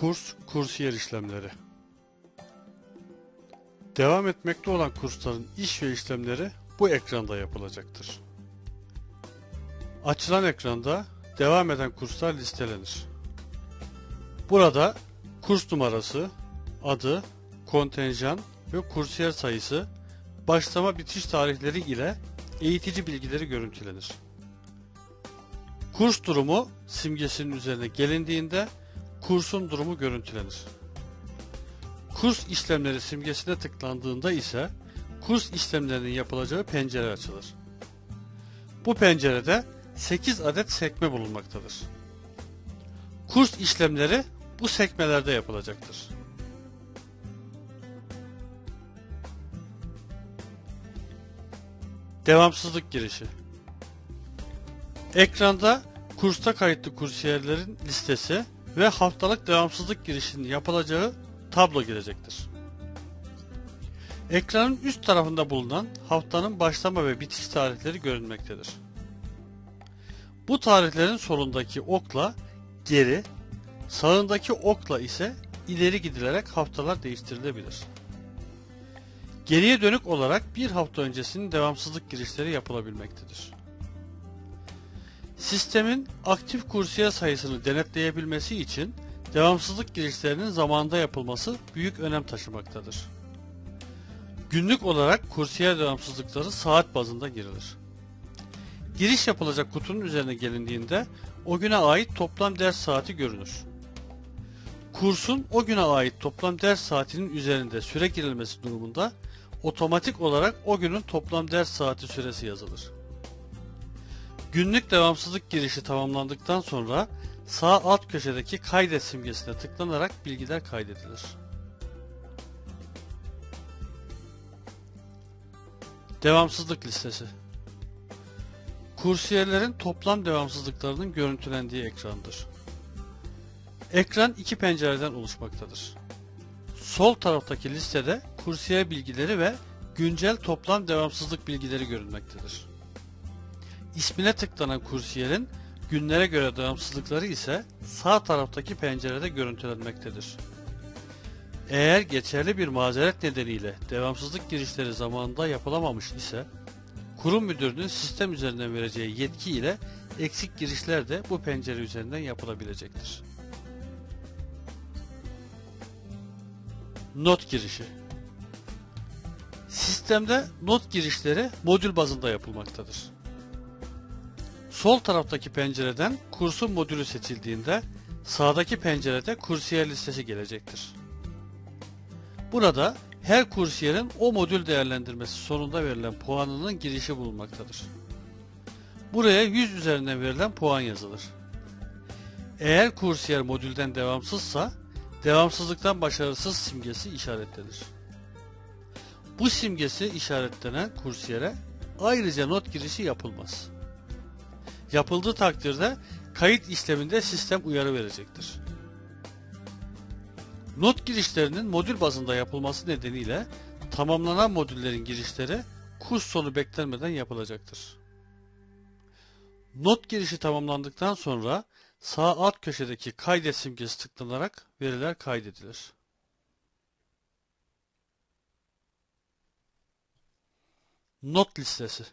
Kurs, kursiyer işlemleri. Devam etmekte olan kursların iş ve işlemleri bu ekranda yapılacaktır. Açılan ekranda devam eden kurslar listelenir. Burada kurs numarası, adı, kontenjan ve kursiyer sayısı, başlama bitiş tarihleri ile eğitici bilgileri görüntülenir. Kurs durumu simgesinin üzerine gelindiğinde kursun durumu görüntülenir. Kurs işlemleri simgesine tıklandığında ise kurs işlemlerinin yapılacağı pencere açılır. Bu pencerede 8 adet sekme bulunmaktadır. Kurs işlemleri bu sekmelerde yapılacaktır. Devamsızlık girişi Ekranda kursta kayıtlı kursiyerlerin listesi ve haftalık devamsızlık girişinin yapılacağı tablo girecektir. Ekranın üst tarafında bulunan haftanın başlama ve bitiş tarihleri görünmektedir. Bu tarihlerin solundaki okla geri, sağındaki okla ise ileri gidilerek haftalar değiştirilebilir. Geriye dönük olarak bir hafta öncesinin devamsızlık girişleri yapılabilmektedir. Sistemin aktif kursiyer sayısını denetleyebilmesi için devamsızlık girişlerinin zamanda yapılması büyük önem taşımaktadır. Günlük olarak kursiyer devamsızlıkları saat bazında girilir. Giriş yapılacak kutunun üzerine gelindiğinde o güne ait toplam ders saati görünür. Kursun o güne ait toplam ders saatinin üzerinde süre girilmesi durumunda otomatik olarak o günün toplam ders saati süresi yazılır. Günlük devamsızlık girişi tamamlandıktan sonra sağ alt köşedeki kaydet simgesine tıklanarak bilgiler kaydedilir. Devamsızlık listesi Kursiyerlerin toplam devamsızlıklarının görüntülendiği ekrandır. Ekran iki pencereden oluşmaktadır. Sol taraftaki listede kursiyer bilgileri ve güncel toplam devamsızlık bilgileri görünmektedir. İsmine tıklanan kursiyerin günlere göre devamsızlıkları ise sağ taraftaki pencerede görüntülenmektedir. Eğer geçerli bir mazeret nedeniyle devamsızlık girişleri zamanında yapılamamış ise kurum müdürünün sistem üzerinden vereceği yetki ile eksik girişler de bu pencere üzerinden yapılabilecektir. Not girişi Sistemde not girişleri modül bazında yapılmaktadır. Sol taraftaki pencereden kursun modülü seçildiğinde sağdaki pencerede kursiyer listesi gelecektir. Burada her kursiyerin o modül değerlendirmesi sonunda verilen puanının girişi bulunmaktadır. Buraya 100 üzerinden verilen puan yazılır. Eğer kursiyer modülden devamsızsa devamsızlıktan başarısız simgesi işaretlenir. Bu simgesi işaretlenen kursiyere ayrıca not girişi yapılmaz. Yapıldığı takdirde kayıt işleminde sistem uyarı verecektir. Not girişlerinin modül bazında yapılması nedeniyle tamamlanan modüllerin girişleri kurs sonu beklenmeden yapılacaktır. Not girişi tamamlandıktan sonra sağ alt köşedeki kaydet simgesi tıklanarak veriler kaydedilir. Not listesi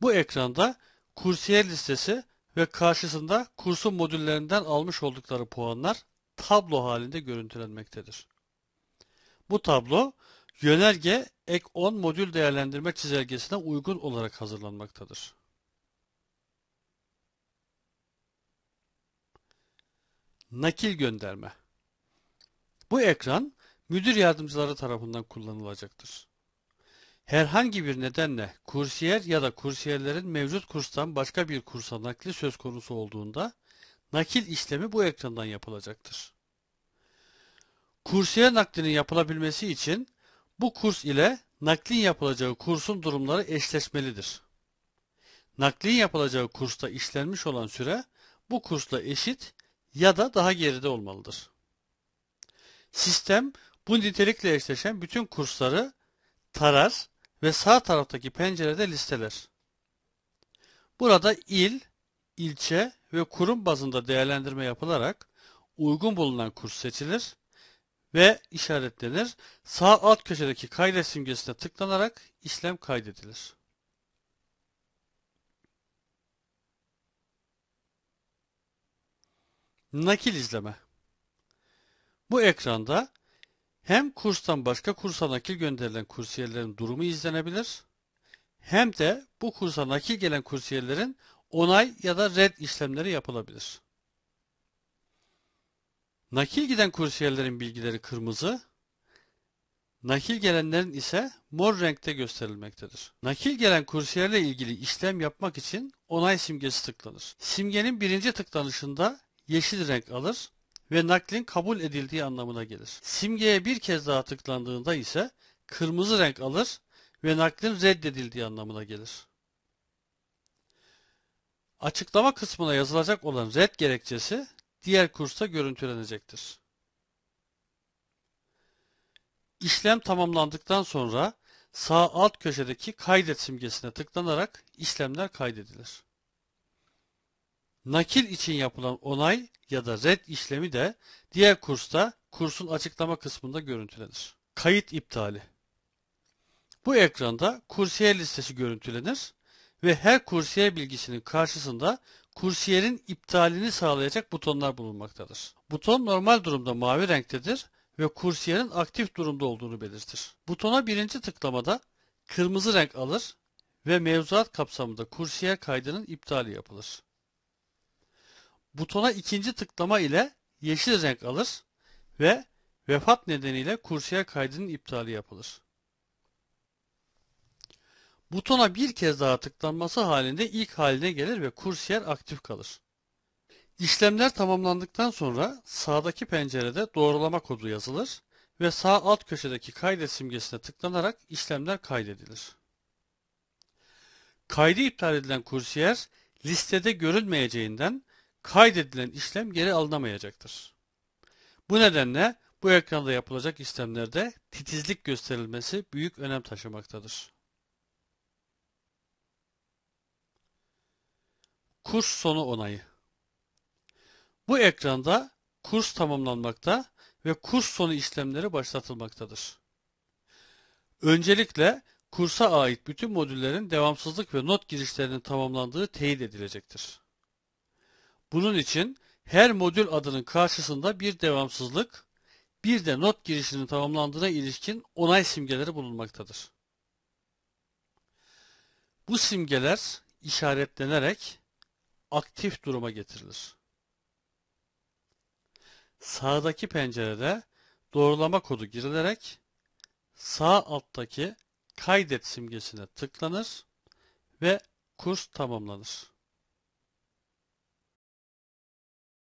Bu ekranda kursiyer listesi ve karşısında kursun modüllerinden almış oldukları puanlar tablo halinde görüntülenmektedir. Bu tablo yönerge ek 10 modül değerlendirme çizelgesine uygun olarak hazırlanmaktadır. Nakil gönderme Bu ekran müdür yardımcıları tarafından kullanılacaktır. Herhangi bir nedenle kursiyer ya da kursiyerlerin mevcut kurstan başka bir kursa nakli söz konusu olduğunda nakil işlemi bu ekrandan yapılacaktır. Kursiyer naklinin yapılabilmesi için bu kurs ile naklin yapılacağı kursun durumları eşleşmelidir. Naklin yapılacağı kursta işlenmiş olan süre bu kursla eşit ya da daha geride olmalıdır. Sistem bu nitelikle eşleşen bütün kursları tarar ve sağ taraftaki pencerede listeler. Burada il, ilçe ve kurum bazında değerlendirme yapılarak uygun bulunan kurs seçilir ve işaretlenir. Sağ alt köşedeki kaydet simgesine tıklanarak işlem kaydedilir. Nakil izleme. Bu ekranda hem kurstan başka kursa nakil gönderilen kursiyerlerin durumu izlenebilir, hem de bu kursa nakil gelen kursiyerlerin onay ya da red işlemleri yapılabilir. Nakil giden kursiyerlerin bilgileri kırmızı, nakil gelenlerin ise mor renkte gösterilmektedir. Nakil gelen kursiyerle ilgili işlem yapmak için onay simgesi tıklanır. Simgenin birinci tıklanışında yeşil renk alır ve naklin kabul edildiği anlamına gelir. Simgeye bir kez daha tıklandığında ise kırmızı renk alır ve naklin reddedildiği anlamına gelir. Açıklama kısmına yazılacak olan red gerekçesi diğer kursta görüntülenecektir. İşlem tamamlandıktan sonra sağ alt köşedeki kaydet simgesine tıklanarak işlemler kaydedilir. Nakil için yapılan onay ya da red işlemi de diğer kursta kursun açıklama kısmında görüntülenir. Kayıt iptali Bu ekranda kursiyer listesi görüntülenir ve her kursiyer bilgisinin karşısında kursiyerin iptalini sağlayacak butonlar bulunmaktadır. Buton normal durumda mavi renktedir ve kursiyerin aktif durumda olduğunu belirtir. Butona birinci tıklamada kırmızı renk alır ve mevzuat kapsamında kursiyer kaydının iptali yapılır. Butona ikinci tıklama ile yeşil renk alır ve vefat nedeniyle kursiyer kaydının iptali yapılır. Butona bir kez daha tıklanması halinde ilk haline gelir ve kursiyer aktif kalır. İşlemler tamamlandıktan sonra sağdaki pencerede doğrulama kodu yazılır ve sağ alt köşedeki kaydet simgesine tıklanarak işlemler kaydedilir. Kaydı iptal edilen kursiyer listede görülmeyeceğinden kaydedilen işlem geri alınamayacaktır. Bu nedenle bu ekranda yapılacak işlemlerde titizlik gösterilmesi büyük önem taşımaktadır. Kurs sonu onayı Bu ekranda kurs tamamlanmakta ve kurs sonu işlemleri başlatılmaktadır. Öncelikle kursa ait bütün modüllerin devamsızlık ve not girişlerinin tamamlandığı teyit edilecektir. Bunun için her modül adının karşısında bir devamsızlık, bir de not girişinin tamamlandığına ilişkin onay simgeleri bulunmaktadır. Bu simgeler işaretlenerek aktif duruma getirilir. Sağdaki pencerede doğrulama kodu girilerek sağ alttaki kaydet simgesine tıklanır ve kurs tamamlanır.